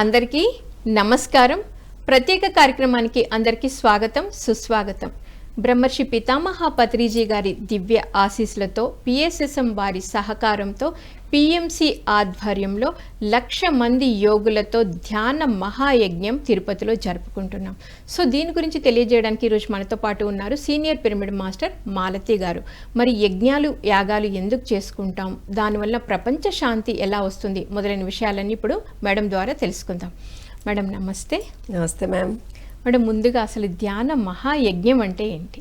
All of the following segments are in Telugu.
అందరికీ నమస్కారం. ప్రత్యేక కార్యక్రమానికి అందరికీ స్వాగతం సుస్వాగతం. బ్రహ్మర్షి పితామహ పత్రిజీ గారి దివ్య ఆశీస్సులతో పిఎస్ఎస్ఎం వారి సహకారంతో పిఎంసి ఆధ్వర్యంలో లక్ష మంది యోగులతో ధ్యాన మహాయజ్ఞం తిరుపతిలో జరుపుకుంటున్నాం. సో దీని గురించి తెలియజేయడానికి ఈరోజు మనతో పాటు ఉన్నారు సీనియర్ పిరమిడ్ మాస్టర్ మాలతి గారు. మరి యజ్ఞాలు యాగాలు ఎందుకు చేసుకుంటాం? దానివల్ల ప్రపంచ శాంతి ఎలా వస్తుంది? మొదలైన విషయాలన్నీ ఇప్పుడు మేడం ద్వారా తెలుసుకుందాం. మేడం నమస్తే. నమస్తే మ్యామ్. అంటే ముందుగా అసలు ధ్యాన మహాయజ్ఞం అంటే ఏంటి?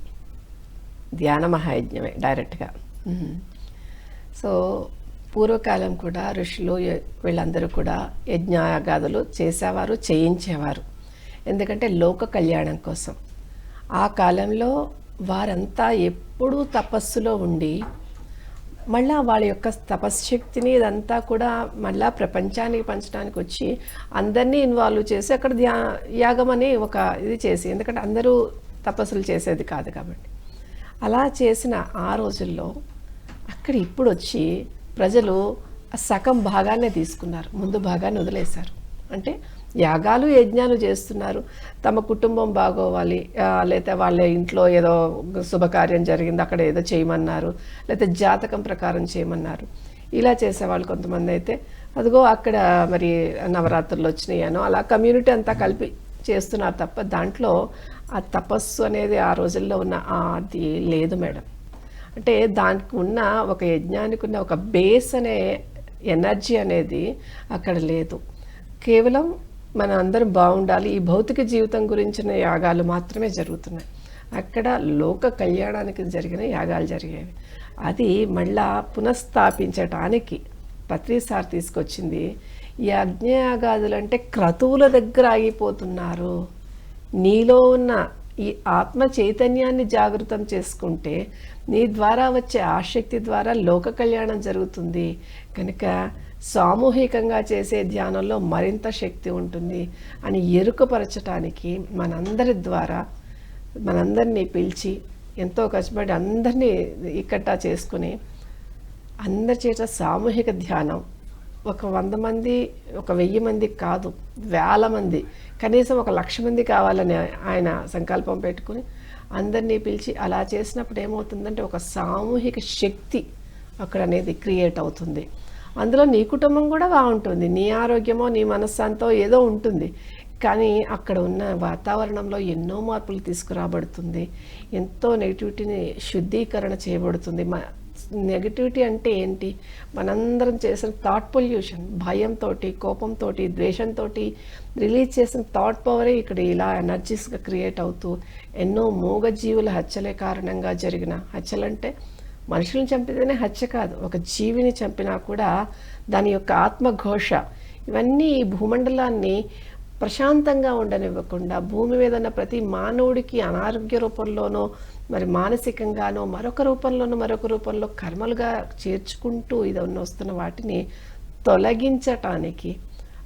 ధ్యాన మహాయజ్ఞమే డైరెక్ట్గా సో పూర్వకాలం కూడా ఋషులు వీళ్ళందరూ కూడా యజ్ఞాగాదులు చేసేవారు చేయించేవారు. ఎందుకంటే లోక కళ్యాణం కోసం. ఆ కాలంలో వారంతా ఎప్పుడూ తపస్సులో ఉండి మళ్ళా వాళ్ళ యొక్క తపశ్శక్తిని ఇదంతా కూడా మళ్ళా ప్రపంచానికి పంచడానికి వచ్చి అందరినీ ఇన్వాల్వ్ చేసి అక్కడ ధ్యా యాగం అని ఒక ఇది చేసి ఎందుకంటే అందరూ తపస్సులు చేసేది కాదు కాబట్టి. అలా చేసిన ఆ రోజుల్లో అక్కడ ఇప్పుడు వచ్చి ప్రజలు సగం భాగాన్నే తీసుకున్నారు ముందు భాగాన్ని వదిలేశారు. అంటే యాగాలు యజ్ఞాలు చేస్తున్నారు. తమ కుటుంబం బాగోవాలి. లేకపోతే వాళ్ళ ఇంట్లో ఏదో శుభకార్యం జరిగింది అక్కడ ఏదో చేయమన్నారు లేకపోతే జాతకం ప్రకారం చేయమన్నారు. ఇలా చేసేవాళ్ళు కొంతమంది అయితే అదిగో అక్కడ మరి నవరాత్రులు వచ్చినాయనో అలా కమ్యూనిటీ అంతా కలిపి చేస్తున్నారు తప్ప దాంట్లో ఆ తపస్సు అనేది ఆ రోజుల్లో ఉన్న అది లేదు మేడం. అంటే దానికి ఉన్న ఒక యజ్ఞానికి ఉన్న ఒక బేస్ అనే ఎనర్జీ అనేది అక్కడ లేదు. కేవలం మన అందరం బాగుండాలి. ఈ భౌతిక జీవితం గురించిన యాగాలు మాత్రమే జరుగుతున్నాయి. అక్కడ లోక కళ్యాణానికి జరిగిన యాగాలు జరిగేవి. అది మళ్ళా పునఃస్థాపించటానికి పత్రిసార్ తీసుకొచ్చింది ఈ యజ్ఞయాగాదులు అంటే క్రతువుల దగ్గర ఆగిపోతున్నారు. నీలో ఉన్న ఈ ఆత్మ చైతన్యాన్ని జాగృతం చేసుకుంటే నీ ద్వారా వచ్చే ఆసక్తి ద్వారా లోక కళ్యాణం జరుగుతుంది. కనుక సామూహికంగా చేసే ధ్యానంలో మరింత శక్తి ఉంటుంది అని ఎరుకపరచటానికి మనందరి ద్వారా మనందరినీ పిలిచి ఎంతో కష్టపడి అందరినీ ఇక్కట్టా చేసుకుని అందరి చేత సామూహిక ధ్యానం ఒక వంద మంది ఒక వెయ్యి మంది కాదు వేల మంది కనీసం ఒక లక్ష మంది కావాలని ఆయన సంకల్పం పెట్టుకుని అందరినీ పిలిచి అలా చేసినప్పుడు ఏమవుతుందంటే ఒక సామూహిక శక్తి అక్కడ అనేది క్రియేట్ అవుతుంది. అందులో నీ కుటుంబం కూడా బాగుంటుంది. నీ ఆరోగ్యమో నీ మనశ్శాంతో ఏదో ఉంటుంది. కానీ అక్కడ ఉన్న వాతావరణంలో ఎన్నో మార్పులు తీసుకురాబడుతుంది. ఎంతో నెగిటివిటీని శుద్ధీకరణ చేయబడుతుంది. మ నెగిటివిటీ అంటే ఏంటి? మనందరం చేసిన థాట్ పొల్యూషన్ భయంతో కోపంతో ద్వేషంతో రిలీజ్ చేసిన థాట్ పవరే ఇక్కడ ఇలా ఎనర్జీస్గా క్రియేట్ అవుతూ ఎన్నో మూగజీవుల హత్యలే కారణంగా జరిగిన హత్యలంటే మనుషులను చంపితేనే హత్య కాదు. ఒక జీవిని చంపినా కూడా దాని యొక్క ఆత్మఘోష ఇవన్నీ ఈ భూమండలాన్ని ప్రశాంతంగా ఉండనివ్వకుండా భూమి మీద ఉన్న ప్రతి మానవుడికి అనారోగ్య రూపంలోనో మరి మానసికంగానో మరొక రూపంలోనో మరొక రూపంలో కర్మలుగా చేర్చుకుంటూ ఇది వస్తున్న వాటిని తొలగించటానికి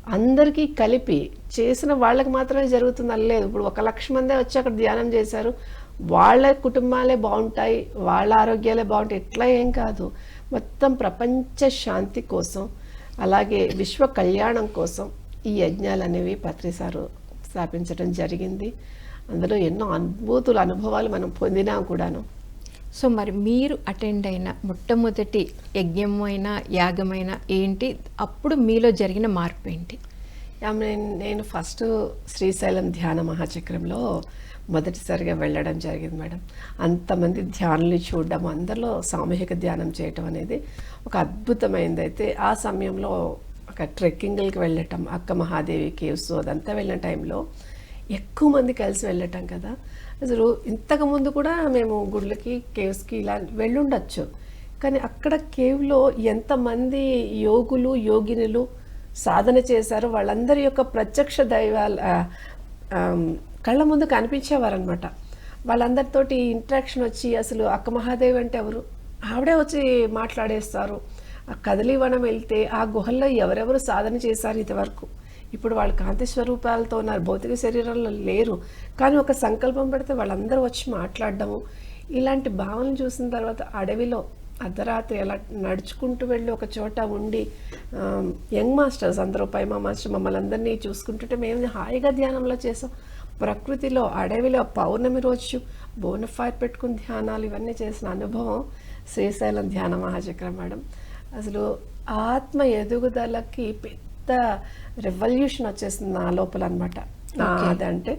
అందరికీ కలిపి చేసిన వాళ్ళకి మాత్రమే జరుగుతుంది అనలేదు ఇప్పుడు ఒక లక్ష మందే వచ్చి అక్కడ ధ్యానం చేశారు. వాళ్ళ కుటుంబాలే బాగుంటాయి వాళ్ళ ఆరోగ్యాలే బాగుంటాయి ఇట్లా ఏం కాదు. మొత్తం ప్రపంచ శాంతి కోసం అలాగే విశ్వ కళ్యాణం కోసం ఈ యజ్ఞాలు అనేవి పత్రిసారు స్థాపించడం జరిగింది. అందులో ఎన్నో అనుభూతులు అనుభవాలు మనం పొందినా కూడాను. సో మరి మీరు అటెండ్ అయిన మొట్టమొదటి యజ్ఞమైన యాగమైన ఏంటి? అప్పుడు మీలో జరిగిన మార్పు ఏంటి? నేను ఫస్ట్ శ్రీశైలం ధ్యాన మహాచక్రంలో మొదటిసారిగా వెళ్ళడం జరిగింది మేడం. అంతమంది ధ్యానులు చూడడం అందరిలో సామూహిక ధ్యానం చేయటం అనేది ఒక అద్భుతమైనది అయితే ఆ సమయంలో ఒక ట్రెక్కింగ్లకి వెళ్ళటం అక్క మహాదేవి కేవ్స్ అదంతా వెళ్ళిన టైంలో ఎక్కువ మంది కలిసి వెళ్ళటం కదా. అసలు ఇంతకుముందు కూడా మేము గుళ్ళకి కేవ్స్కి ఇలా వెళ్ళుండొచ్చు. కానీ అక్కడ కేవ్లో ఎంతమంది యోగులు యోగినులు సాధన చేశారు వాళ్ళందరి యొక్క ప్రత్యక్ష దైవాల కళ్ళ ముందు కనిపించేవారనమాట వాళ్ళందరితోటి ఇంట్రాక్షన్ వచ్చి అసలు అక్క మహాదేవి అంటే ఎవరు? ఆవిడే వచ్చి మాట్లాడేస్తారు. ఆ కదలివనం వెళ్తే ఆ గుహల్లో ఎవరెవరు సాధన చేశారు ఇంతవరకు? ఇప్పుడు వాళ్ళు కాంతి స్వరూపాలతో ఉన్నారు భౌతిక శరీరంలో లేరు. కానీ ఒక సంకల్పం పెడితే వాళ్ళందరూ వచ్చి మాట్లాడడము ఇలాంటి భావనలు చూసిన తర్వాత అడవిలో అర్ధరాత్రి అలా నడుచుకుంటూ వెళ్ళి ఒక చోట ఉండి యంగ్ మాస్టర్స్ అందరూ పైమా మాస్టర్ మమ్మల్ని అందరినీ చూసుకుంటుంటే మేము హాయిగా ధ్యానంలో చేసాం ప్రకృతిలో అడవిలో పౌర్ణమి రోజు బోనఫైర్ పెట్టుకుని ధ్యానాలు ఇవన్నీ చేసిన అనుభవం శ్రీశైలం ధ్యాన మహాచక్రం మేడం. అసలు ఆత్మ ఎదుగుదలకి పెద్ద రెవల్యూషన్ వచ్చేసింది నా లోపల అనమాట అదంటే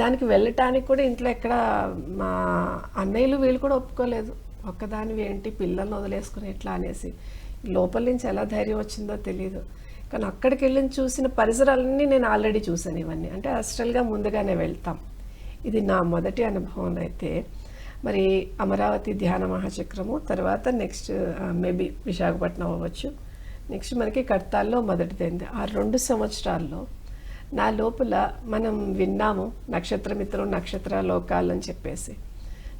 దానికి వెళ్ళటానికి కూడా ఇంట్లో ఎక్కడ మా అన్నయ్యలు వీళ్ళు కూడా ఒప్పుకోలేదు. ఒక్కదానివి ఏంటి పిల్లల్ని వదిలేసుకుని ఎట్లా అనేసి. లోపల నుంచి ఎలా ధైర్యం వచ్చిందో తెలియదు కానీ అక్కడికి వెళ్ళి చూసిన పరిసరాలన్నీ నేను ఆల్రెడీ చూసాను ఇవన్నీ. అంటే అస్ట్రల్గా ముందుగానే వెళ్తాం. ఇది నా మొదటి అనుభవం అయితే. మరి అమరావతి ధ్యాన మహాచక్రము తర్వాత నెక్స్ట్ మేబీ విశాఖపట్నం అవ్వచ్చు. నెక్స్ట్ మనకి కర్తాల్లో మొదటిదైంది ఆ రెండు సంవత్సరాల్లో నా లోపల మనం విన్నాము నక్షత్రమిత్రం నక్షత్ర లోకాలు అని చెప్పేసి.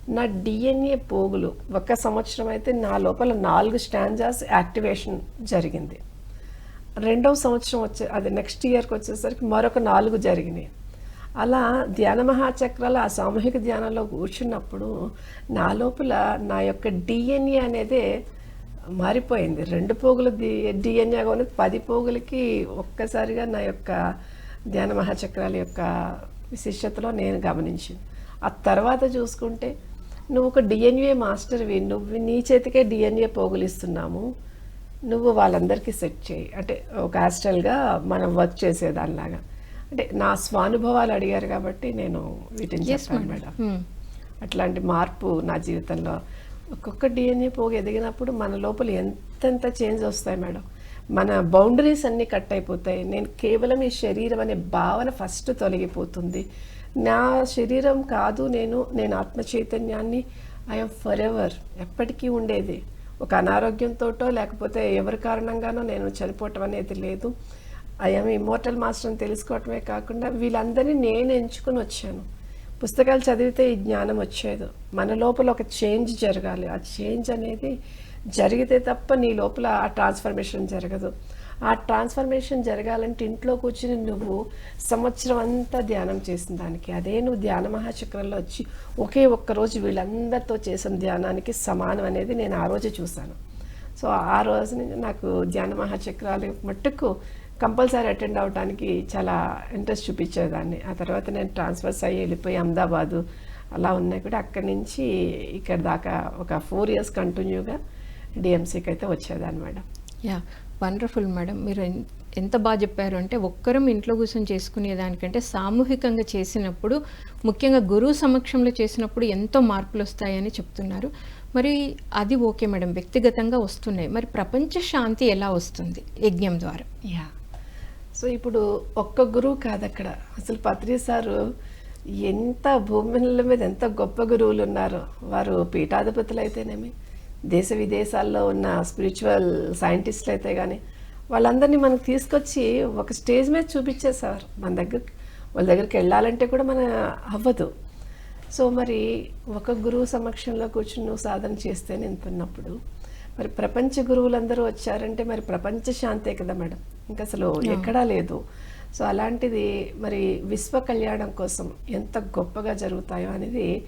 నా డిఎన్ఏ పోగులు ఒక సంవత్సరం అయితే నా లోపల నాలుగు స్టాంజాస్ యాక్టివేషన్ జరిగింది. రెండవ సంవత్సరం వచ్చే అది నెక్స్ట్ ఇయర్కి వచ్చేసరికి మరొక నాలుగు జరిగినాయి. అలా ధ్యాన మహాచక్రాల ఆ సామూహిక ధ్యానంలో కూర్చున్నప్పుడు నా లోపల నా యొక్క డిఎన్ఏ అనేది మారిపోయింది. రెండు పోగులు డిఎన్ఏ ఉన్నది పది పోగులకి ఒక్కసారిగా నా యొక్క ధ్యాన మహాచక్రాల యొక్క విశిష్టతలో నేను గమనించింది. ఆ తర్వాత చూసుకుంటే నువ్వు ఒక డిఎన్ఏ మాస్టర్వి నువ్వు నీ చేతికే డిఎన్ఏ పోగులిస్తున్నాము. నువ్వు వాళ్ళందరికీ సెట్ చేయి. అంటే ఒక హాస్టల్గా మనం వర్క్ చేసేదానిలాగా. అంటే నా స్వానుభవాలు అడిగారు కాబట్టి నేను వీటిని చెప్పాను మేడం. Hmm. అట్లాంటి మార్పు నా జీవితంలో. ఒక్కొక్క డిఎన్ఏ పోగు ఎదిగినప్పుడు మన లోపల ఎంతెంత చేంజ్ వస్తాయి మేడం. మన బౌండరీస్ అన్నీ కట్ అయిపోతాయి. నేను కేవలం ఈ శరీరం అనే భావన ఫస్ట్ తొలగిపోతుంది. నా శరీరం కాదు నేను నేను ఆత్మ చైతన్యాన్ని ఐఎమ్ ఫర్ ఎవర్ ఎప్పటికీ ఉండేది. ఒక అనారోగ్యంతోటో లేకపోతే ఎవరి కారణంగానో నేను చనిపోవటం అనేది లేదు. ఐఎమ్ ఇమోర్టల్ మాస్టర్ అని తెలుసుకోవటమే కాకుండా వీళ్ళందరినీ నేను ఎంచుకుని వచ్చాను. పుస్తకాలు చదివితే ఈ జ్ఞానం వచ్చేది. మన లోపల ఒక చేంజ్ జరగాలి. ఆ చేంజ్ అనేది జరిగితే తప్ప నీ లోపల ఆ ట్రాన్స్ఫర్మేషన్ జరగదు. ఆ ట్రాన్స్ఫర్మేషన్ జరగాలంటే ఇంట్లో కూర్చుని నువ్వు సంవత్సరం అంతా ధ్యానం చేసిన దానికి అదే నువ్వు ధ్యాన మహాచక్రంలో వచ్చి ఒకే ఒక్క రోజు వీళ్ళందరితో చేసిన ధ్యానానికి సమానం అనేది నేను ఆ రోజు చూశాను. సో ఆ రోజు నుంచి నాకు ధ్యాన మహాచక్రాలు మట్టుకు కంపల్సరీ అటెండ్ అవడానికి చాలా ఇంట్రెస్ట్ చూపించేదాన్ని. ఆ తర్వాత నేను ట్రాన్స్ఫర్స్ అయ్యి వెళ్ళిపోయి అహ్మదాబాదు అలా ఉన్నాయి కూడా. అక్కడి నుంచి ఇక్కడ దాకా ఒక ఫోర్ ఇయర్స్ కంటిన్యూగా డిఎంసీకి అయితే వచ్చేదాన్ని మేడం. Yeah wonderful madam. మీరు ఎంత బాగా చెప్పారు అంటే ఒక్కరం ఇంట్లో కూర్చొని చేసుకునే దానికంటే సామూహికంగా చేసినప్పుడు ముఖ్యంగా గురువు సమక్షంలో చేసినప్పుడు ఎంతో మార్పులు వస్తాయని చెప్తున్నారు. మరి అది ఓకే మేడం వ్యక్తిగతంగా వస్తున్నాయి. మరి ప్రపంచ శాంతి ఎలా వస్తుంది యజ్ఞం ద్వారా? యా. సో ఇప్పుడు ఒక్క గురువు కాదు అక్కడ అసలు పత్రి సారు ఎంత భూమిల మీద ఎంత గొప్ప గురువులు ఉన్నారో వారు పీఠాధిపతులు అయితేనేమి దేశ విదేశాల్లో ఉన్న స్పిరిచువల్ సైంటిస్టులు అయితే కానీ వాళ్ళందరినీ మనకు తీసుకొచ్చి ఒక స్టేజ్ మీద చూపించేసేవారు. మన దగ్గర వాళ్ళ దగ్గరికి వెళ్ళాలంటే కూడా మన అవ్వదు. సో మరి ఒక గురువు సమక్షంలో కూర్చుని నువ్వు సాధన చేస్తే నింపున్నప్పుడు మరి ప్రపంచ గురువులందరూ వచ్చారంటే మరి ప్రపంచ శాంతే కదా మేడం? ఇంకా అసలు ఎక్కడా లేదు. సో అలాంటిది మరి విశ్వ కళ్యాణం కోసం ఎంత గొప్పగా జరుగుతాయో అనేది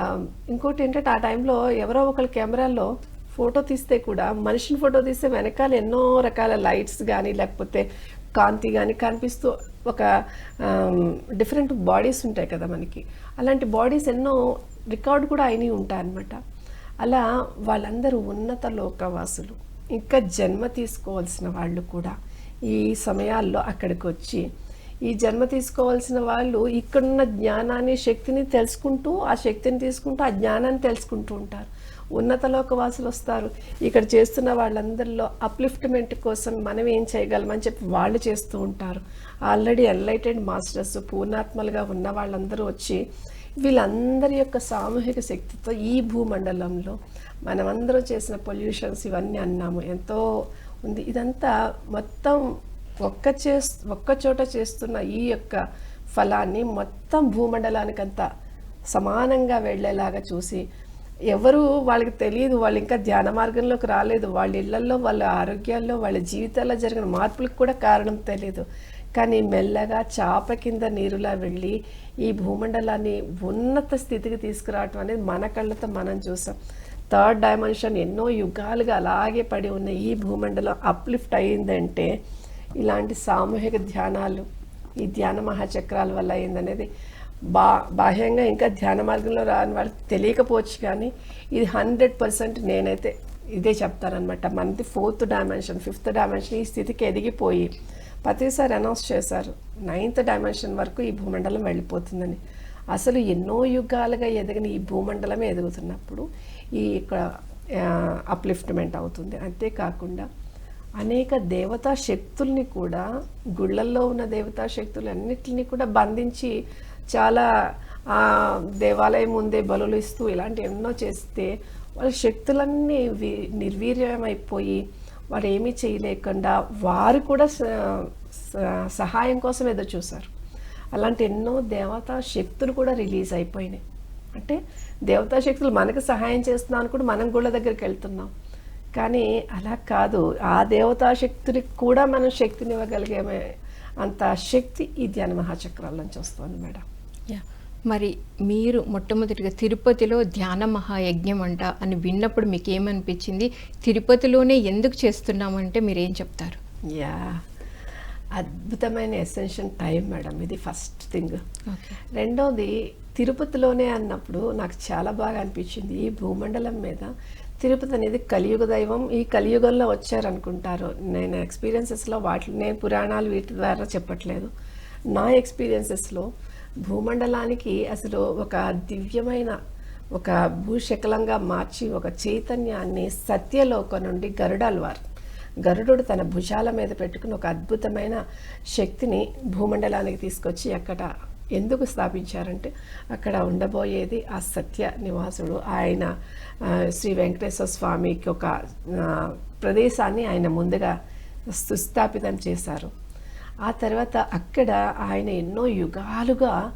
Um, ఇంకోటి ఏంటంటే ఆ టైంలో ఎవరో ఒకరి కెమెరాల్లో ఫోటో తీస్తే కూడా మనిషిని ఫోటో తీస్తే వెనకాల ఎన్నో రకాల లైట్స్ కానీ లేకపోతే కాంతి కానీ కనిపిస్తూ ఒక um, డిఫరెంట్ బాడీస్ ఉంటాయి కదా మనకి. అలాంటి బాడీస్ ఎన్నో రికార్డ్ కూడా అయినవి ఉంటాయి అన్నమాట అలా వాళ్ళందరూ ఉన్నత లోకవాసులు. ఇంకా జన్మ తీసుకోవాల్సిన వాళ్ళు కూడా ఈ సమయాల్లో అక్కడికి వచ్చి ఈ జన్మ తీసుకోవాల్సిన వాళ్ళు ఇక్కడున్న జ్ఞానాన్ని శక్తిని తెలుసుకుంటూ ఆ శక్తిని తీసుకుంటూ ఆ జ్ఞానాన్ని తెలుసుకుంటూ ఉంటారు. ఉన్నత లోకవాసులు వస్తారు. ఇక్కడ చేస్తున్న వాళ్ళందరిలో అప్లిఫ్ట్మెంట్ కోసం మనం ఏం చేయగలమని చెప్పి వాళ్ళు చేస్తూ ఉంటారు. ఆల్రెడీ ఎన్లైటెడ్ మాస్టర్స్ పూర్ణాత్మలుగా ఉన్న వాళ్ళందరూ వచ్చి వీళ్ళందరి యొక్క సామూహిక శక్తితో ఈ భూమండలంలో మనమందరం చేసిన పొల్యూషన్స్ ఇవన్నీ అన్నాము. ఎంతో ఉంది. ఇదంతా మొత్తం ఒక్క చే ఒక్క చోట చేస్తున్న ఈ యొక్క ఫలాన్ని మొత్తం భూమండలానికంతా సమానంగా వెళ్ళేలాగా చూసి ఎవరు వాళ్ళకి తెలియదు వాళ్ళు ఇంకా ధ్యాన మార్గంలోకి రాలేదు వాళ్ళ ఇళ్ళలో వాళ్ళ ఆరోగ్యాల్లో వాళ్ళ జీవితాల్లో జరిగిన మార్పులకు కూడా కారణం తెలియదు కానీ మెల్లగా చాప కింద నీరులా వెళ్ళి ఈ భూమండలాన్ని ఉన్నత స్థితికి తీసుకురావటం అనేది మన కళ్ళతో మనం చూసాం. థర్డ్ డైమెన్షన్ ఎన్నో యుగాలుగా అలాగే పడి ఉన్న ఈ భూమండలం అప్లిఫ్ట్ అయ్యిందంటే ఇలాంటి సామూహిక ధ్యానాలు ఈ ధ్యాన మహాచక్రాల వల్ల అయిందనేది బా బాహ్యంగా ఇంకా ధ్యాన మార్గంలో రాని వాళ్ళకి తెలియకపోవచ్చు కానీ ఇది హండ్రెడ్ పర్సెంట్ నేనైతే ఇదే చెప్తానమాట మనది ఫోర్త్ డైమెన్షన్ ఫిఫ్త్ డైమెన్షన్ ఈ స్థితికి ఎదిగిపోయి ప్రతిసారి అనౌన్స్ చేశారు నైన్త్ డైమెన్షన్ వరకు ఈ భూమండలం వెళ్ళిపోతుందని. అసలు ఎన్నో యుగాలుగా ఎదిగిన ఈ భూమండలమే ఎదుగుతున్నప్పుడు ఈ ఇక్కడ అప్లిఫ్ట్మెంట్ అవుతుంది. అంతేకాకుండా అనేక దేవతా శక్తుల్ని కూడా గుళ్ళల్లో ఉన్న దేవతా శక్తులన్నిటిని కూడా బంధించి చాలా దేవాలయం ముందే బలులు ఇస్తూ ఇలాంటి ఎన్నో చేస్తే వాళ్ళ శక్తులన్నీ వి- నిర్వీర్యమైపోయి వారు ఏమీ చేయలేకుండా వారు కూడా స- స- సహాయం కోసం ఎదురు చూశారు. అలాంటి ఎన్నో దేవతా శక్తులు కూడా రిలీజ్ అయిపోయినాయి అంటే దేవతా శక్తులు మనకు సహాయం చేస్తున్నాను కూడా మనం గుళ్ళ దగ్గరికి వెళ్తున్నాం. కానీ అలా కాదు. ఆ దేవతా శక్తులకు కూడా మనం శక్తిని ఇవ్వగలిగే అంత శక్తి ఈ ధ్యాన మహాచక్రాల నుంచి వస్తుంది మేడం. యా. మరి మీరు మొట్టమొదటిగా తిరుపతిలో ధ్యాన మహాయజ్ఞం అంట అని విన్నప్పుడు మీకు ఏమనిపించింది తిరుపతిలోనే ఎందుకు చేస్తున్నామంటే మీరు ఏం చెప్తారు? యా. అద్భుతమైన ఎసెన్షియల్ టైం మేడం ఇది ఫస్ట్ థింగ్. రెండోది తిరుపతిలోనే అన్నప్పుడు నాకు చాలా బాగా అనిపించింది. ఈ భూమండలం మీద తిరుపతి అనేది కలియుగ దైవం. ఈ కలియుగంలో వచ్చారనుకుంటారు. నేను ఎక్స్పీరియన్సెస్లో వాటి నేను పురాణాలు వీటి ద్వారా చెప్పట్లేదు. నా ఎక్స్పీరియన్సెస్లో భూమండలానికి అసలు ఒక దివ్యమైన ఒక భూశకలంగా మార్చి ఒక చైతన్యాన్ని సత్యలోక నుండి గరుడాల్వారు గరుడు తన భుజాల మీద పెట్టుకుని ఒక అద్భుతమైన శక్తిని భూమండలానికి తీసుకొచ్చి ఎక్కడ ఎందుకు స్థాపించారంటే అక్కడ ఉండబోయేది ఆ సత్య నివాసుడు. ఆయన శ్రీ వెంకటేశ్వర స్వామికి ఒక ప్రదేశాన్ని ఆయన ముందుగా సుస్థాపితం చేశారు. ఆ తర్వాత అక్కడ ఆయన ఎన్నో యుగాలుగా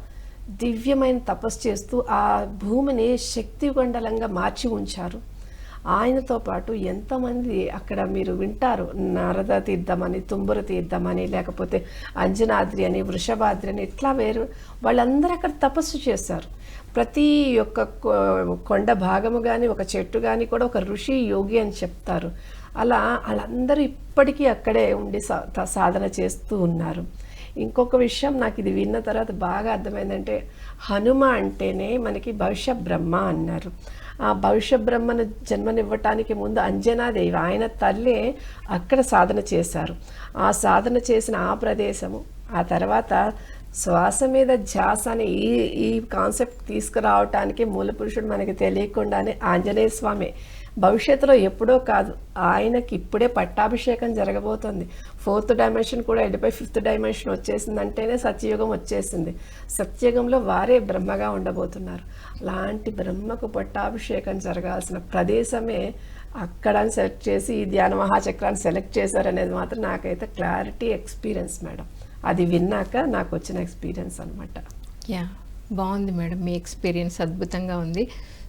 దివ్యమైన తపస్సు చేస్తూ ఆ భూమిని శక్తి మండలంగా మార్చి ఉంచారు. ఆయనతో పాటు ఎంతమంది అక్కడ మీరు వింటారు? నారద తీర్థం అని తుంబుర తీర్థం అని లేకపోతే అంజనాద్రి అని వృషభాద్రి అని ఇట్లా వేరు. వాళ్ళందరూ అక్కడ తపస్సు చేశారు. ప్రతి ఒక్క కొ- కొండ భాగము కానీ ఒక చెట్టు కానీ కూడా ఒక ఋషి యోగి అని చెప్తారు. అలా వాళ్ళందరూ ఇప్పటికీ అక్కడే ఉండి సా- సాధన చేస్తూ ఉన్నారు. ఇంకొక విషయం నాకు ఇది విన్న తర్వాత బాగా అర్థమైందంటే హనుమ అంటేనే మనకి భవిష్య బ్రహ్మ అన్నారు. ఆ భవిష్య బ్రహ్మను జన్మనివ్వటానికి ముందు అంజనాదేవి ఆయన తల్లే అక్కడ సాధన చేశారు. ఆ సాధన చేసిన ఆ ప్రదేశము ఆ తర్వాత శ్వాస మీద ధ్యాస అనే ఈ ఈ కాన్సెప్ట్ తీసుకురావటానికి మూల పురుషుడు మనకి తెలియకుండానే ఆంజనేయ స్వామి భవిష్యత్తులో ఎప్పుడో కాదు ఆయనకి ఇప్పుడే పట్టాభిషేకం జరగబోతోంది. ఫోర్త్ డైమెన్షన్ కూడా వెళ్ళిపోయి ఫిఫ్త్ డైమెన్షన్ వచ్చేసిందంటేనే సత్యయుగం వచ్చేసింది. సత్యయుగంలో వారే బ్రహ్మగా ఉండబోతున్నారు. అలాంటి బ్రహ్మకు పట్టాభిషేకం జరగాల్సిన ప్రదేశమే అక్కడ సెలెక్ట్ చేసి ఈ ధ్యాన మహాచక్రాన్ని సెలెక్ట్ చేశారనేది మాత్రం నాకైతే క్లారిటీ ఎక్స్పీరియన్స్ మేడం. అది విన్నాక నాకు వచ్చిన ఎక్స్పీరియన్స్ అనమాట యా బాగుంది మేడం. మీ ఎక్స్పీరియన్స్ అద్భుతంగా ఉంది.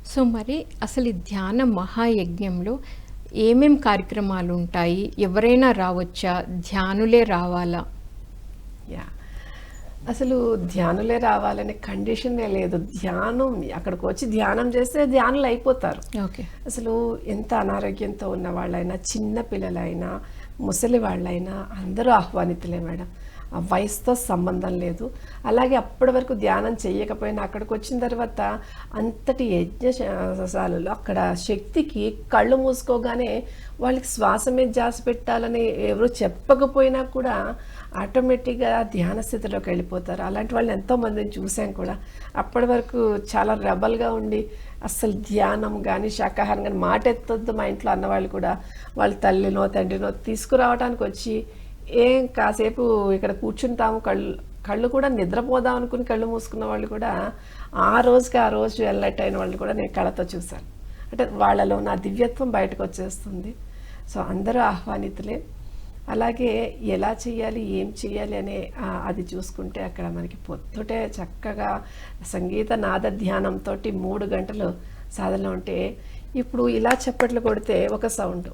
సో మరి అసలు ఈ ధ్యాన మహాయజ్ఞంలో ఏమేం కార్యక్రమాలు ఉంటాయి? ఎవరైనా రావచ్చా? ధ్యానులే రావాలా? యా. అసలు ధ్యానులే రావాలనే కండిషనే లేదు. ధ్యానం అక్కడికి వచ్చి ధ్యానం చేస్తే ధ్యానులు అయిపోతారు. ఓకే. అసలు ఎంత అనారోగ్యంతో ఉన్న వాళ్ళైనా చిన్న పిల్లలైనా ముసలి వాళ్ళైనా అందరూ ఆహ్వానితులే మేడం. వయసుతో సంబంధం లేదు. అలాగే అప్పటి వరకు ధ్యానం చేయకపోయినా అక్కడికి వచ్చిన తర్వాత అంతటి యజ్ఞశాలలో అక్కడ శక్తికి కళ్ళు మూసుకోగానే వాళ్ళకి శ్వాస మీద జాస పెట్టాలని ఎవరు చెప్పకపోయినా కూడా ఆటోమేటిక్గా ధ్యాన స్థితిలోకి వెళ్ళిపోతారు. అలాంటి వాళ్ళని ఎంతో మందిని చూసాం కూడా. అప్పటి వరకు చాలా రెబల్గా ఉండి అస్సలు ధ్యానం కానీ శాకాహారం కానీ మాట ఎత్తొద్దు మా ఇంట్లో అన్నవాళ్ళు కూడా. వాళ్ళ తల్లినో తండ్రినో తీసుకురావడానికి వచ్చి ఏం కాసేపు ఇక్కడ కూర్చుంటాము కళ్ళు కళ్ళు కూడా నిద్రపోదాం అనుకుని కళ్ళు మూసుకున్న వాళ్ళు కూడా ఆ రోజుకి ఆ రోజు ఎల్లట్ అయిన వాళ్ళు కూడా నేను కళతో చూశాను. అంటే వాళ్ళలో నా దివ్యత్వం బయటకు వచ్చేస్తుంది. సో అందరూ ఆహ్వానితులే. అలాగే ఎలా చేయాలి ఏం చేయాలి అనే అది చూసుకుంటే అక్కడ మనకి పొద్దుటే చక్కగా సంగీత నాద ధ్యానంతో మూడు గంటలు సాధనలో ఉంటే ఇప్పుడు ఇలా చప్పట్లు కొడితే ఒక సౌండ్.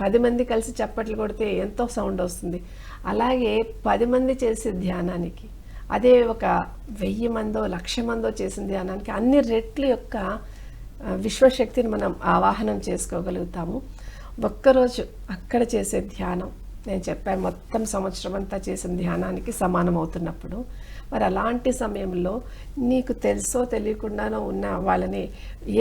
పది మంది కలిసి చప్పట్లు కొడితే ఎంతో సౌండ్ వస్తుంది. అలాగే పది మంది చేసే ధ్యానానికి అదే ఒక వెయ్యి మందో లక్ష మందో చేసిన ధ్యానానికి అన్ని రెట్లు యొక్క విశ్వశక్తిని మనం ఆవాహనం చేసుకోగలుగుతాము. ఒక్కరోజు అక్కడ చేసే ధ్యానం నేను చెప్పాను మొత్తం సంవత్సరం అంతా చేసిన ధ్యానానికి సమానం అవుతున్నప్పుడు మరి అలాంటి సమయంలో నీకు తెలుసో తెలియకుండానో ఉన్న వాళ్ళని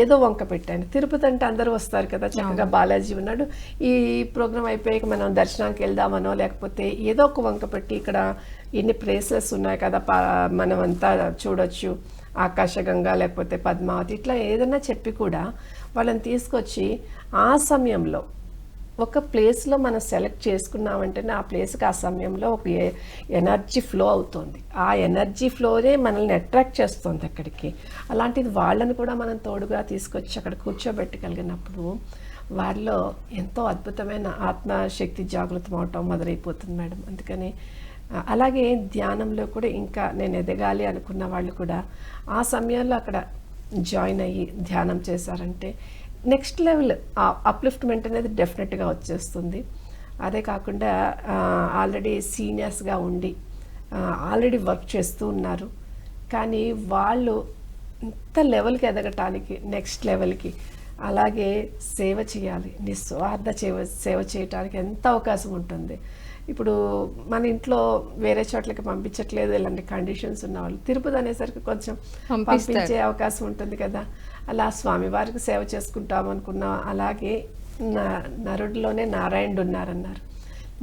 ఏదో వంక పెట్టాను. తిరుపతి అంటే అందరూ వస్తారు కదా చక్కగా బాలాజీ ఉన్నాడు. ఈ ప్రోగ్రామ్ అయిపోయాక మనం దర్శనానికి వెళ్దామనో లేకపోతే ఏదో ఒక వంక పెట్టి ఇక్కడ ఎన్ని ప్లేసెస్ ఉన్నాయి కదా మనం అంతా చూడొచ్చు. ఆకాశగంగా లేకపోతే పద్మావతి ఇట్లా ఏదైనా చెప్పి కూడా వాళ్ళని తీసుకొచ్చి ఆ సమయంలో ఒక ప్లేస్లో మనం సెలెక్ట్ చేసుకున్నామంటేనే ఆ ప్లేస్కి ఆ సమయంలో ఒక ఎనర్జీ ఫ్లో అవుతుంది. ఆ ఎనర్జీ ఫ్లోనే మనల్ని అట్రాక్ట్ చేస్తుంది అక్కడికి. అలాంటిది వాళ్ళని కూడా మనం తోడుగా తీసుకొచ్చి అక్కడ కూర్చోబెట్టగలిగినప్పుడు వారిలో ఎంతో అద్భుతమైన ఆత్మశక్తి జాగృతం అవటం మొదలైపోతుంది మేడం. అందుకని అలాగే ధ్యానంలో కూడా ఇంకా నేను ఎదగాలి అనుకున్న వాళ్ళు కూడా ఆ సమయంలో అక్కడ జాయిన్ అయ్యి ధ్యానం చేశారంటే నెక్స్ట్ లెవెల్ అప్లిఫ్ట్మెంట్ అనేది డెఫినెట్గా వచ్చేస్తుంది. అదే కాకుండా ఆల్రెడీ సీనియర్స్గా ఉండి ఆల్రెడీ వర్క్ చేస్తూ ఉన్నారు. కానీ వాళ్ళు ఇంత లెవెల్కి ఎదగటానికి నెక్స్ట్ లెవెల్కి అలాగే సేవ చేయాలి నిస్వార్థ సేవ సేవ చేయటానికి ఎంత అవకాశం ఉంటుంది. ఇప్పుడు మన ఇంట్లో వేరే చోట్లకి పంపించట్లేదు ఇలాంటి కండిషన్స్ ఉన్న వాళ్ళు. తిరుపతి అనేసరికి కొంచెం. పంపించే అవకాశం ఉంటుంది కదా. అలా స్వామివారికి సేవ చేసుకుంటాం అనుకున్నావు? అలాగే నా- నరుడిలోనే నారాయణుడు ఉన్నారన్నారు.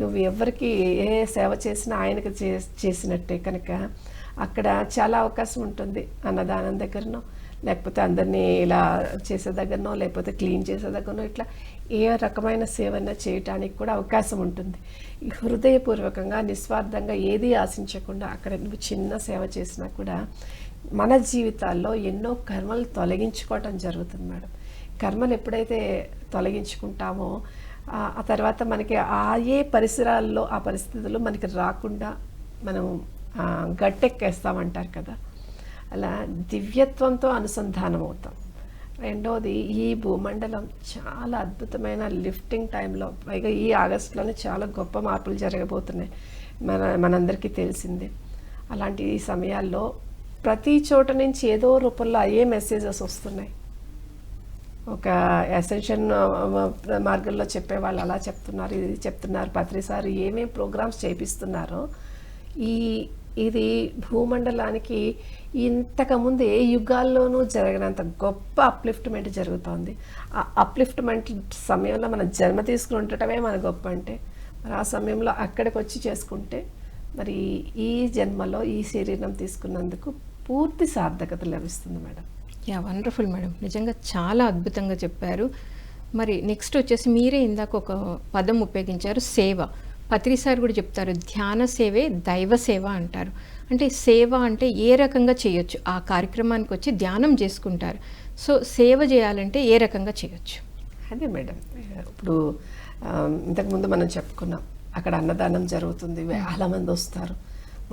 నువ్వు ఎవరికి ఏ సేవ చేసినా ఆయనకు చే చేసినట్టే కనుక అక్కడ చాలా అవకాశం ఉంటుంది అన్నదానం దగ్గరనో లేకపోతే అందరినీ ఇలా చేసే దగ్గరనో లేకపోతే క్లీన్ చేసే దగ్గరనో ఇట్లా ఏ రకమైన సేవన చేయటానికి కూడా అవకాశం ఉంటుంది. ఈ హృదయపూర్వకంగా నిస్వార్థంగా ఏది ఆశించకుండా అక్కడ నువ్వు చిన్న సేవ చేసినా కూడా మన జీవితాల్లో ఎన్నో కర్మలు తొలగించుకోవటం జరుగుతుంది మేడం. కర్మలు ఎప్పుడైతే తొలగించుకుంటామో ఆ తర్వాత మనకి ఆ ఏ పరిసరాల్లో ఆ పరిస్థితుల్లో మనకి రాకుండా మనం గట్టెక్కేస్తామంటారు కదా. అలా దివ్యత్వంతో అనుసంధానం అవుతాం రెండవది ఈ భూమండలం చాలా అద్భుతమైన లిఫ్టింగ్ టైంలో పైగా ఈ ఆగస్టులోనే చాలా గొప్ప మార్పులు జరగబోతున్నాయి. మన మనందరికీ తెలిసిందే. అలాంటి ఈ సమయాల్లో ప్రతి చోట నుంచి ఏదో రూపంలో అయ్యే మెసేజెస్ వస్తున్నాయి. ఒక అసెన్షన్ మార్గంలో చెప్పే వాళ్ళు అలా చెప్తున్నారు ఇది చెప్తున్నారు ప్రతిసారి ఏమేం ప్రోగ్రామ్స్ చేపిస్తున్నారో ఈ ఇది భూమండలానికి ఇంతకుముందు ఏ యుగాల్లోనూ జరగనంత గొప్ప అప్లిఫ్ట్మెంట్ జరుగుతోంది. ఆ అప్లిఫ్ట్మెంట్ సమయంలో మన జన్మ తీసుకుని ఉండటమే మన గొప్ప అంటే మరి ఆ సమయంలో అక్కడికి వచ్చి చేసుకుంటే మరి ఈ జన్మలో ఈ శరీరం తీసుకున్నందుకు పూర్తి సార్థకత లభిస్తుంది మేడం. Yeah wonderful madam. నిజంగా చాలా అద్భుతంగా చెప్పారు. మరి నెక్స్ట్ వచ్చేసి మీరే ఇందాక ఒక పదం ఉపయోగించారు సేవ. పత్రి సార్ కూడా చెప్తారు ధ్యాన సేవే దైవ సేవ అంటారు. అంటే సేవ అంటే ఏ రకంగా చేయొచ్చు? ఆ కార్యక్రమానికి వచ్చి ధ్యానం చేసుకుంటారు. సో సేవ చేయాలంటే ఏ రకంగా చేయొచ్చు? అదే మేడం. ఇప్పుడు ఇంతకుముందు మనం చెప్పుకున్నాం అక్కడ అన్నదానం జరుగుతుంది వేల మంది వస్తారు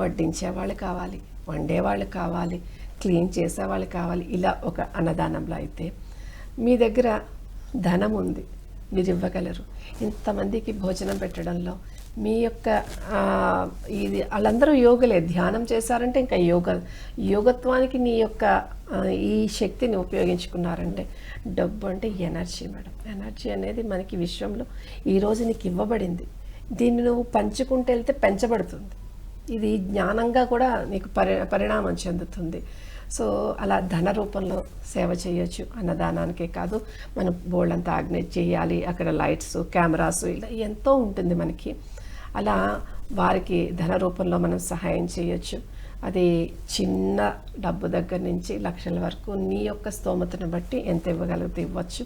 వడ్డించే వాళ్ళు కావాలి. వండే వాళ్ళు కావాలి క్లీన్ చేసే వాళ్ళు కావాలి ఇలా ఒక అన్నదానంలో అయితే మీ దగ్గర ధనం ఉంది మీరు ఇవ్వగలరు. ఇంతమందికి భోజనం పెట్టడంలో మీ యొక్క ఇది వాళ్ళందరూ యోగలే ధ్యానం చేశారంటే ఇంకా యోగ యోగత్వానికి నీ యొక్క ఈ శక్తిని ఉపయోగించుకున్నారంటే డబ్బు అంటే ఎనర్జీ మేడం. ఎనర్జీ అనేది మనకి విశ్వంలో ఈరోజు నీకు ఇవ్వబడింది. దీన్ని నువ్వు పంచుకుంటూ వెళ్తే పెంచబడుతుంది. ఇది జ్ఞానంగా కూడా నీకు పరి పరిణామం చెందుతుంది. సో అలా ధన రూపంలో సేవ చేయొచ్చు. అన్నదానానికే కాదు మనం బోల్డంతా ఆగ్నేట్ చేయాలి. అక్కడ లైట్స్ కెమెరాస్ ఇలా ఎంతో ఉంటుంది మనకి. అలా వారికి ధన రూపంలో మనం సహాయం చేయొచ్చు. అది చిన్న డబ్బు దగ్గర నుంచి లక్షల వరకు నీ యొక్క స్తోమతను బట్టి ఎంత ఇవ్వగలిగితే ఇవ్వచ్చు.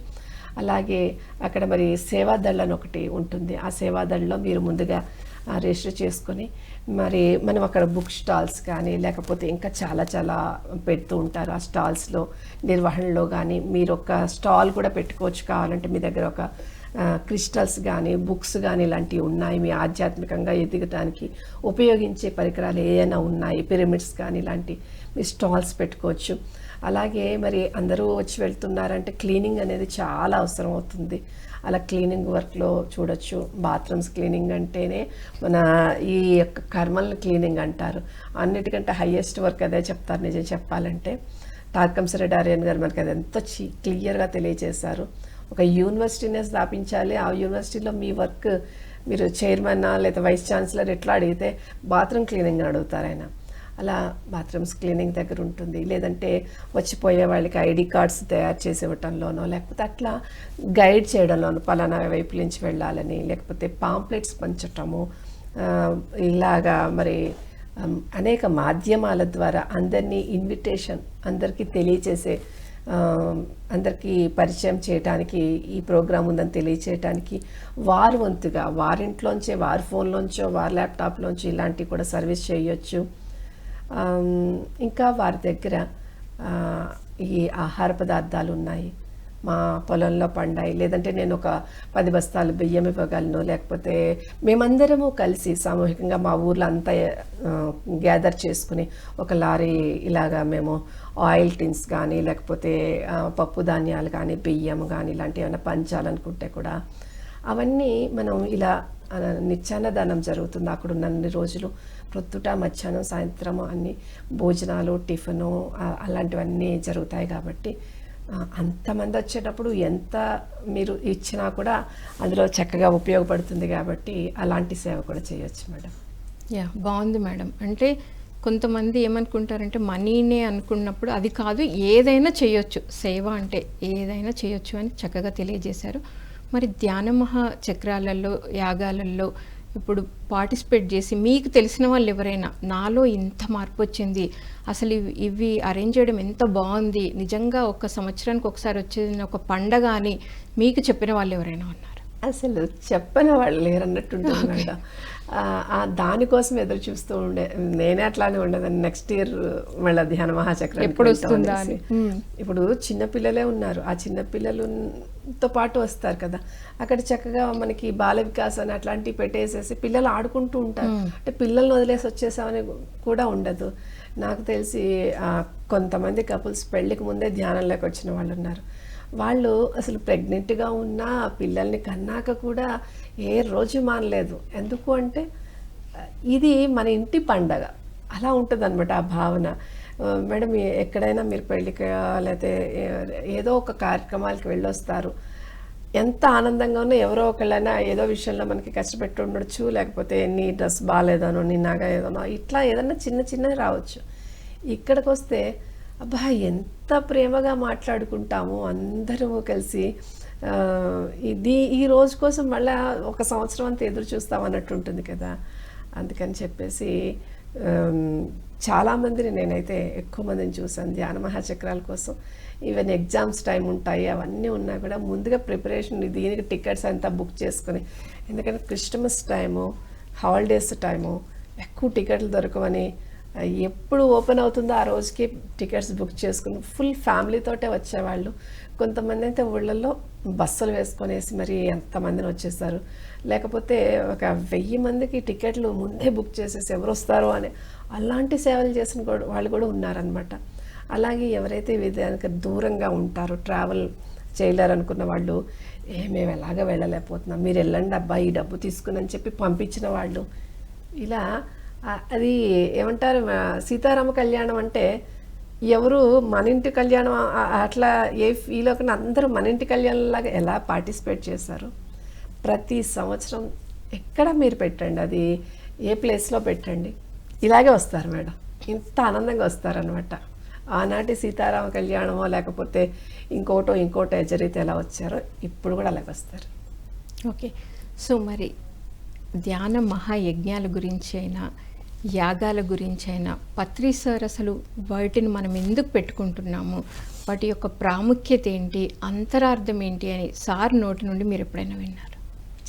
అలాగే అక్కడ మరి సేవాదళ్ అని ఒకటి ఉంటుంది. ఆ సేవాదళ్ళలో మీరు ముందుగా రిజిస్టర్ చేసుకొని మరి మనం అక్కడ బుక్ స్టాల్స్ కానీ లేకపోతే ఇంకా చాలా చాలా పెడుతూ ఉంటారు ఆ స్టాల్స్లో నిర్వహణలో కానీ. మీరు ఒక స్టాల్ కూడా పెట్టుకోవచ్చు కావాలంటే మీ దగ్గర ఒక క్రిస్టల్స్ కానీ బుక్స్ కానీ ఇలాంటివి ఉన్నాయి. మీ ఆధ్యాత్మికంగా ఎదగటానికి ఉపయోగించే పరికరాలు ఏమైనా ఉన్నాయి పిరమిడ్స్ కానీ ఇలాంటి మీ స్టాల్స్ పెట్టుకోవచ్చు. అలాగే మరి అందరూ వచ్చి వెళ్తున్నారంటే క్లీనింగ్ అనేది చాలా అవసరం అవుతుంది. అలా క్లీనింగ్ వర్క్లో చూడొచ్చు. బాత్రూమ్స్ క్లీనింగ్ అంటేనే మన ఈ యొక్క కర్మల్ని క్లీనింగ్ అంటారు. అన్నిటికంటే హయ్యెస్ట్ వర్క్ అదే చెప్తారు నిజం చెప్పాలంటే. తార్కంసరెడ్డి ఆర్యన్ గారు మనకి అది ఎంతో క్లియర్గా తెలియజేశారు ఒక యూనివర్సిటీనే స్థాపించాలి. ఆ యూనివర్సిటీలో మీ వర్క్ మీరు చైర్మన్ లేదా వైస్ ఛాన్సలర్ ఎట్లా అడిగితే బాత్రూమ్ క్లీనింగ్ అడుగుతారు ఆయన. అలా బాత్రూమ్స్ క్లీనింగ్ దగ్గర ఉంటుంది. లేదంటే వచ్చిపోయే వాళ్ళకి ఐడి కార్డ్స్ తయారు చేసి ఇవ్వటంలోనో లేకపోతే అట్లా గైడ్ చేయడంలోనో పలానా వైపు నుంచి వెళ్ళాలని లేకపోతే పాంప్లెట్స్ పంచటము ఇలాగా మరి అనేక మాధ్యమాల ద్వారా అందరినీ ఇన్విటేషన్ అందరికీ తెలియచేసే అందరికీ పరిచయం చేయడానికి ఈ ప్రోగ్రాం ఉందని తెలియచేయటానికి వారి వంతుగా వారింట్లోంచే వారి ఫోన్లోంచో వారి ల్యాప్టాప్లోంచో ఇలాంటివి కూడా సర్వీస్ చేయొచ్చు. ఇంకా వారి దగ్గర ఈ ఆహార పదార్థాలు ఉన్నాయి. మా పొలంలో పండాయి. లేదంటే నేను ఒక పది బస్తాలు బియ్యం ఇవ్వగలను. లేకపోతే మేమందరము కలిసి సామూహికంగా మా ఊర్లో అంతా గ్యాదర్ చేసుకుని ఒక లారీ ఇలాగా మేము ఆయిల్ టిన్స్ కానీ లేకపోతే పప్పు ధాన్యాలు కానీ బియ్యం కానీ ఇలాంటివి ఏమైనా పంచాలనుకుంటే కూడా అవన్నీ మనం ఇలా నిత్యాన్నదానం జరుగుతుంది. అక్కడ ఉన్న అన్ని రోజులు ప్రొద్దుట మధ్యాహ్నం సాయంత్రం అన్ని భోజనాలు టిఫిను అలాంటివన్నీ జరుగుతాయి కాబట్టి అంతమంది వచ్చేటప్పుడు ఎంత మీరు ఇచ్చినా కూడా అందులో చక్కగా ఉపయోగపడుతుంది కాబట్టి అలాంటి సేవ కూడా చేయొచ్చు మేడం. యా బాగుంది మేడం. అంటే కొంతమంది ఏమనుకుంటారంటే మనీనే అనుకున్నప్పుడు అది కాదు ఏదైనా చేయొచ్చు. సేవ అంటే ఏదైనా చేయొచ్చు అని చక్కగా తెలియజేశారు. మరి ధ్యాన మహా చక్రాలలో యాగాలలో ఇప్పుడు పార్టిసిపేట్ చేసి మీకు తెలిసిన వాళ్ళు ఎవరైనా నాలో ఇంత మార్పు వచ్చింది అసలు ఇవి ఇవి అరేంజ్ చేయడం ఎంత బాగుంది నిజంగా ఒక సంవత్సరానికి ఒకసారి వచ్చేది ఒక పండగ అని మీకు చెప్పిన వాళ్ళు ఎవరైనా ఉన్నారు? అసలు చెప్పని వాళ్ళు లేరు అన్నట్టు దానికోసం ఎదురు చూస్తూ ఉండే నేనే అట్లానే ఉండేదాన్ని. నెక్స్ట్ ఇయర్ మళ్ళీ ధ్యాన మహాచక్రం ఎప్పుడు వస్తుందా. మ్మ్. ఇప్పుడు చిన్న పిల్లలే ఉన్నారు. ఆ చిన్న పిల్లలతో పాటు వస్తారు కదా. అక్కడ చక్కగా మనకి బాల వికాస్ అని అట్లాంటివి పెట్టేసేసి పిల్లలు ఆడుకుంటూ ఉంటారు. అంటే పిల్లల్ని వదిలేసి వచ్చేసామని కూడా ఉండదు. నాకు తెలిసి ఆ, కొంతమంది కపుల్స్ పెళ్ళికి ముందే ధ్యానంలోకి వచ్చిన వాళ్ళు ఉన్నారు. వాళ్ళు అసలు ప్రెగ్నెంట్గా ఉన్న పిల్లల్ని కన్నాక కూడా ఏ రోజు మానలేదు. ఎందుకు అంటే ఇది మన ఇంటి పండగ. అలా ఉంటుంది అనమాట ఆ భావన. మేడం ఎక్కడైనా మీరు పెళ్ళికి లేకపోతే ఏదో ఒక కార్యక్రమాలకి వెళ్ళొస్తారు. ఎంత ఆనందంగా ఉన్నా ఎవరో ఒకళ్ళైనా ఏదో విషయంలో మనకి కష్టపెట్టి ఉండొచ్చు లేకపోతే నీ డ్రెస్ బాగాలేదనో నీ నగ ఏదనో ఇట్లా ఏదన్నా చిన్న చిన్నవి రావచ్చు. ఇక్కడికి వస్తే అబ్బా ఎంత ప్రేమగా మాట్లాడుకుంటాము అందరము కలిసి ఇది ఈ రోజు కోసం మళ్ళీ ఒక సంవత్సరం అంతా ఎదురు చూస్తాం అన్నట్టు ఉంటుంది కదా. అందుకని చెప్పేసి చాలామందిని నేనైతే ఎక్కువ మందిని చూసాను ధ్యాన మహాచక్రాల కోసం. ఈవెన్ ఎగ్జామ్స్ టైం ఉంటాయి అవన్నీ ఉన్నా కూడా ముందుగా ప్రిపరేషన్ దీనికి టికెట్స్ అంతా బుక్ చేసుకుని ఎందుకంటే క్రిస్టమస్ టైము హాలిడేస్ టైము ఎక్కువ టికెట్లు దొరకవని ఎప్పుడు ఓపెన్ అవుతుందో ఆ రోజుకి టికెట్స్ బుక్ చేసుకుని ఫుల్ ఫ్యామిలీతోటే వచ్చేవాళ్ళు. కొంతమంది అయితే ఊళ్ళల్లో బస్సులు వేసుకొనేసి మరి ఎంతమందిని వచ్చేసారు. లేకపోతే ఒక వెయ్యి మందికి టికెట్లు ముందే బుక్ చేసేసి ఎవరు వస్తారో అని అలాంటి సేవలు చేసిన కూడా వాళ్ళు కూడా ఉన్నారనమాట అలాగే ఎవరైతే విధానికి దూరంగా ఉంటారో ట్రావెల్ చేయలేరనుకున్న వాళ్ళు ఏ మేము ఎలాగ వెళ్ళలేకపోతున్నాం మీరు వెళ్ళండి అబ్బాయి ఈ డబ్బు తీసుకుని అని చెప్పి పంపించిన వాళ్ళు. ఇలా అది ఏమంటారు సీతారామ కళ్యాణం అంటే ఎవరు మన ఇంటి కళ్యాణం అట్లా ఏ ఫీల్ అవ్వకుండా అందరూ మన ఇంటి కళ్యాణంలాగా ఎలా పార్టిసిపేట్ చేశారు? ప్రతి సంవత్సరం ఎక్కడ మీరు పెట్టండి? అది ఏ ప్లేస్లో పెట్టండి? ఇలాగే వస్తారు మేడం. ఇంత ఆనందంగా వస్తారనమాట ఆనాటి సీతారామ కళ్యాణమో లేకపోతే ఇంకోటో ఇంకోటో జరిగితే ఎలా వచ్చారో ఇప్పుడు కూడా అలాగే వస్తారు. ఓకే. సో మరి ధ్యాన మహాయజ్ఞాల గురించి అయినా యాగాల గురించి అయినా పత్రి సార్ అసలు వాటిని మనం ఎందుకు పెట్టుకుంటున్నాము? వాటి యొక్క ప్రాముఖ్యత ఏంటి? అంతరార్థం ఏంటి? అని సార్ నోటి నుండి మీరు ఎప్పుడైనా విన్నారు?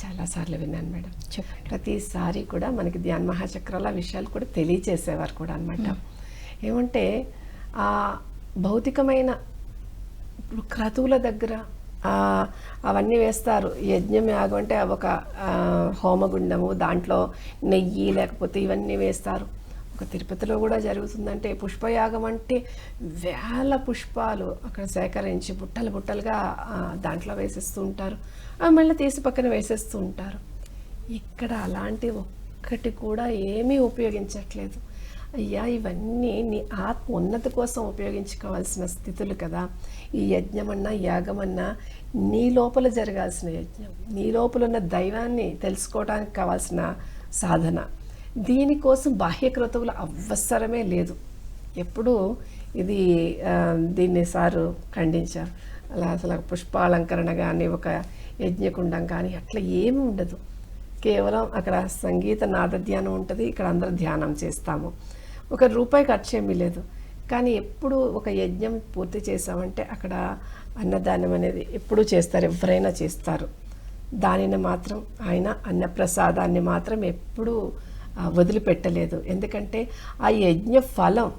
చాలాసార్లు విన్నాను మేడం. చెప్పండి. ప్రతిసారి కూడా మనకి ధ్యాన మహాచక్రాల విషయాలు కూడా తెలియచేసేవారు కూడా అనమాట ఏమంటే ఆ భౌతికమైన క్రతువుల దగ్గర అవన్నీ వేస్తారు. యజ్ఞం యాగం అంటే ఒక హోమగుండము దాంట్లో నెయ్యి లేకపోతే ఇవన్నీ వేస్తారు. ఒక తిరుపతిలో కూడా జరుగుతుందంటే పుష్పయాగం అంటే వేల పుష్పాలు అక్కడ సేకరించి బుట్టలు బుట్టలుగా దాంట్లో వేసేస్తూ ఉంటారు. మళ్ళీ తీసి పక్కన వేసేస్తూ ఉంటారు. ఇక్కడ అలాంటి ఒక్కటి కూడా ఏమీ ఉపయోగించట్లేదు. అయ్యా ఇవన్నీ నీ ఆత్మ ఉన్నతి కోసం ఉపయోగించుకోవాల్సిన స్థితులు కదా. ఈ యజ్ఞమన్నా యాగమన్నా నీ లోపల జరగాల్సిన యజ్ఞం నీ లోపల ఉన్న దైవాన్ని తెలుసుకోవడానికి కావాల్సిన సాధన. దీనికోసం బాహ్య క్రతువులు అవసరమే లేదు. ఎప్పుడూ ఇది దీన్ని సారు ఖండించారు. అలా అసలు పుష్పాలంకరణ కానీ ఒక యజ్ఞకుండం కానీ అట్లా ఏమీ ఉండదు. కేవలం అక్కడ సంగీత నాదధ్యానం ఉంటుంది ఇక్కడ అందరూ ధ్యానం చేస్తాము. ఒక రూపాయి ఖర్చు ఏమీ లేదు. కానీ ఎప్పుడు ఒక యజ్ఞం పూర్తి చేసామంటే అక్కడ అన్నదానం అనేది ఎప్పుడూ చేస్తారు ఎవరైనా చేస్తారు. దానిని మాత్రం ఆయన అన్నప్రసాదాన్ని మాత్రం ఎప్పుడూ వదిలిపెట్టలేదు. ఎందుకంటే ఆ యజ్ఞ ఫలం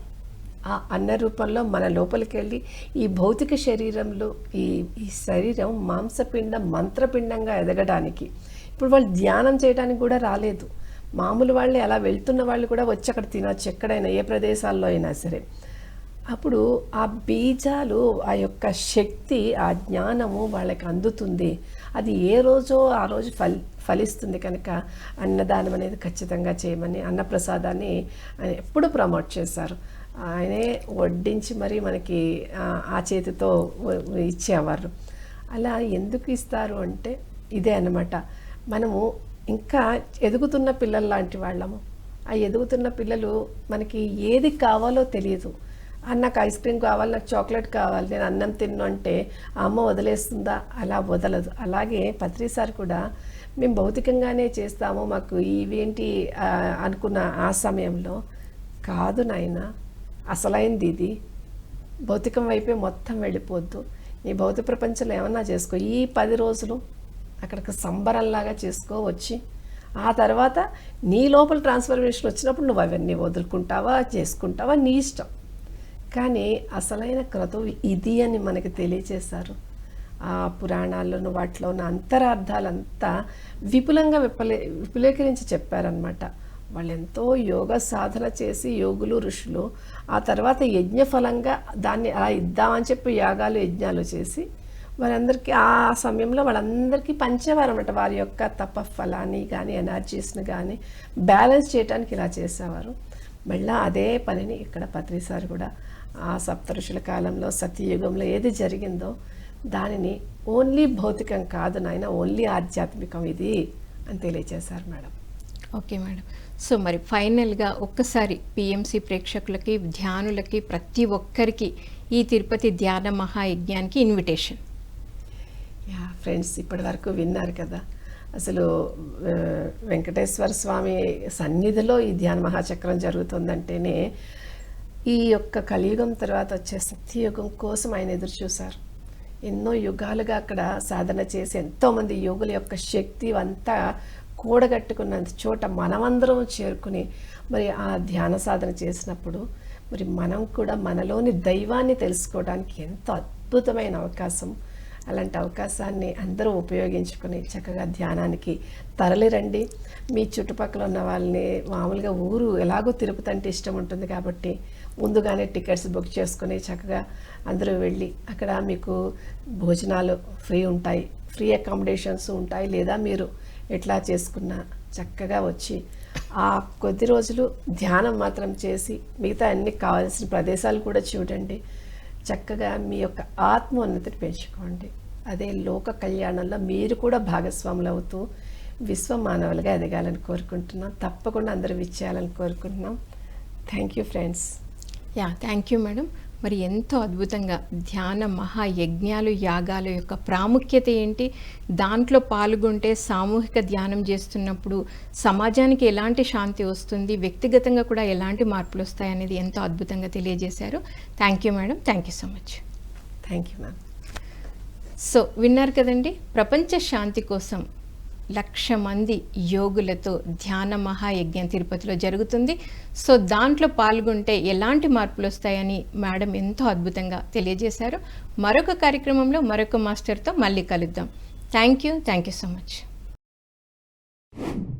ఆ అన్న రూపంలో మన లోపలికి వెళ్ళి ఈ భౌతిక శరీరంలో ఈ ఈ శరీరం మాంసపిండం మంత్రపిండంగా ఎదగడానికి. ఇప్పుడు వాళ్ళు ధ్యానం చేయడానికి కూడా రాలేదు. మామూలు వాళ్ళు అలా వెళ్తున్న వాళ్ళు కూడా వచ్చి అక్కడ తినొచ్చు ఎక్కడైనా ఏ ప్రదేశాల్లో అయినా సరే. అప్పుడు ఆ బీజాలు ఆ యొక్క శక్తి ఆ జ్ఞానము వాళ్ళకి అందుతుంది. అది ఏ రోజో ఆ రోజు ఫలి ఫలిస్తుంది కనుక అన్నదానం అనేది ఖచ్చితంగా చేయమని అన్నప్రసాదాన్ని ఆయన ఎప్పుడు ప్రమోట్ చేశారు. ఆయనే వడ్డించి మరి మనకి ఆ, చేతితో ఇచ్చేవారు. అలా ఎందుకు ఇస్తారు అంటే ఇదే అన్నమాట. మనము ఇంకా ఎదుగుతున్న పిల్లల లాంటి వాళ్ళము. ఆ ఎదుగుతున్న పిల్లలు మనకి ఏది కావాలో తెలియదు. నాకు ఐస్ క్రీమ్ కావాలి నాకు చాక్లెట్ కావాలి నేను అన్నం తిన్ను అంటే అమ్మ వదిలేస్తుందా? అలా వదలదు. అలాగే పత్రి సార్ కూడా మేము భౌతికంగానే చేస్తాము మాకు ఇవేంటి అనుకున్న ఆ సమయంలో? కాదు నాయన అసలైంది ఇది. భౌతికం వైపే మొత్తం వెళ్ళిపోద్దు. నీ భౌతిక ప్రపంచంలో ఏమన్నా చేసుకో. ఈ పది రోజులు అక్కడికి సంబరంలాగా చేసుకో వచ్చి. ఆ తర్వాత నీ లోపల ట్రాన్స్ఫర్మేషన్ వచ్చినప్పుడు నువ్వు అవన్నీ వదులుకుంటావా చేసుకుంటావా నీ ఇష్టం. కానీ అసలైన క్రతువు ఇది అని మనకి తెలియజేశారు ఆ పురాణాల్లోనూ వాటిలో ఉన్న అంతరార్థాలంతా విపులంగా విపలే విపులీకరించి చెప్పారనమాట వాళ్ళు ఎంతో యోగ సాధన చేసి యోగులు ఋషులు ఆ తర్వాత యజ్ఞ ఫలంగా దాన్ని అలా ఇద్దామని చెప్పి యాగాలు యజ్ఞాలు చేసి వారందరికీ ఆ సమయంలో వాళ్ళందరికీ పంచేవారు అనమాట వారి యొక్క తప ఫలాన్ని కానీ ఎనర్జీస్ని కానీ బ్యాలెన్స్ చేయడానికి ఇలా చేసేవారు. మళ్ళీ అదే పనిని ఇక్కడ పత్రిసారి కూడా ఆ సప్త ఋషుల కాలంలో సత్యయుగంలో ఏది జరిగిందో దానిని ఓన్లీ భౌతికం కాదు నాయన ఓన్లీ ఆధ్యాత్మికం ఇది అని తెలియజేశారు మేడం. Okay madam. సో మరి ఫైనల్గా ఒక్కసారి పిఎంసి ప్రేక్షకులకి ధ్యానులకి ప్రతి ఒక్కరికి ఈ తిరుపతి ధ్యాన మహాయజ్ఞానికి ఇన్విటేషన్. యా ఫ్రెండ్స్ ఇప్పటి వరకు విన్నారు కదా. అసలు వెంకటేశ్వర స్వామి సన్నిధిలో ఈ ధ్యాన మహాచక్రం జరుగుతుందంటేనే ఈ యొక్క కలియుగం తర్వాత వచ్చే సత్యయుగం కోసం ఆయన ఎదురు చూశారు. ఎన్నో యుగాలుగా అక్కడ సాధన చేసి ఎంతోమంది యోగుల యొక్క శక్తి అంతా కూడగట్టుకున్నంత చోట మనమందరం చేరుకుని మరి ఆ ధ్యాన సాధన చేసినప్పుడు మరి మనం కూడా మనలోని దైవాన్ని తెలుసుకోవడానికి ఎంతో అద్భుతమైన అవకాశం. అలాంటి అవకాశాన్ని అందరూ ఉపయోగించుకొని చక్కగా ధ్యానానికి తరలిరండి. మీ చుట్టుపక్కల ఉన్న వాళ్ళని మామూలుగా ఊరు ఎలాగో తిరుపతి అంటే ఇష్టం ఉంటుంది కాబట్టి ముందుగానే టికెట్స్ బుక్ చేసుకొని చక్కగా అందరూ వెళ్ళి అక్కడ మీకు భోజనాలు ఫ్రీ ఉంటాయి. ఫ్రీ అకామిడేషన్స్ ఉంటాయి లేదా మీరు ఎట్లా చేసుకున్నా చక్కగా వచ్చి ఆ కొద్ది రోజులు ధ్యానం మాత్రం చేసి మిగతా అన్ని కావాల్సిన ప్రదేశాలు కూడా చూడండి. చక్కగా మీ యొక్క ఆత్మోన్నతిని పెంచుకోండి. అదే లోక కళ్యాణంలో మీరు కూడా భాగస్వాములు అవుతూ విశ్వ మానవులుగా ఎదగాలని కోరుకుంటున్నాం. తప్పకుండా అందరూ విచ్చేయాలని కోరుకుంటున్నాం. Thank you friends yeah thank you madam మరి ఎంతో అద్భుతంగా ధ్యాన మహాయజ్ఞాలు యాగాల యొక్క ప్రాముఖ్యత ఏంటి? దాంట్లో పాల్గొంటే సామూహిక ధ్యానం చేస్తున్నప్పుడు సమాజానికి ఎలాంటి శాంతి వస్తుంది? వ్యక్తిగతంగా కూడా ఎలాంటి మార్పులు వస్తాయి అనేది ఎంతో అద్భుతంగా తెలియజేశారు. Thank you madam thank you so much thank you ma'am so విన్నారు కదండి? ప్రపంచ శాంతి కోసం లక్ష మంది యోగులతో ధ్యాన మహాయజ్ఞం తిరుపతిలో జరుగుతుంది. సో దాంట్లో పాల్గొంటే ఎలాంటి మార్పులు వస్తాయని మేడం ఎంతో అద్భుతంగా తెలియజేశారు. మరొక కార్యక్రమంలో మరొక మాస్టర్తో మళ్ళీ కలుద్దాం. Thank you. Thank you so much.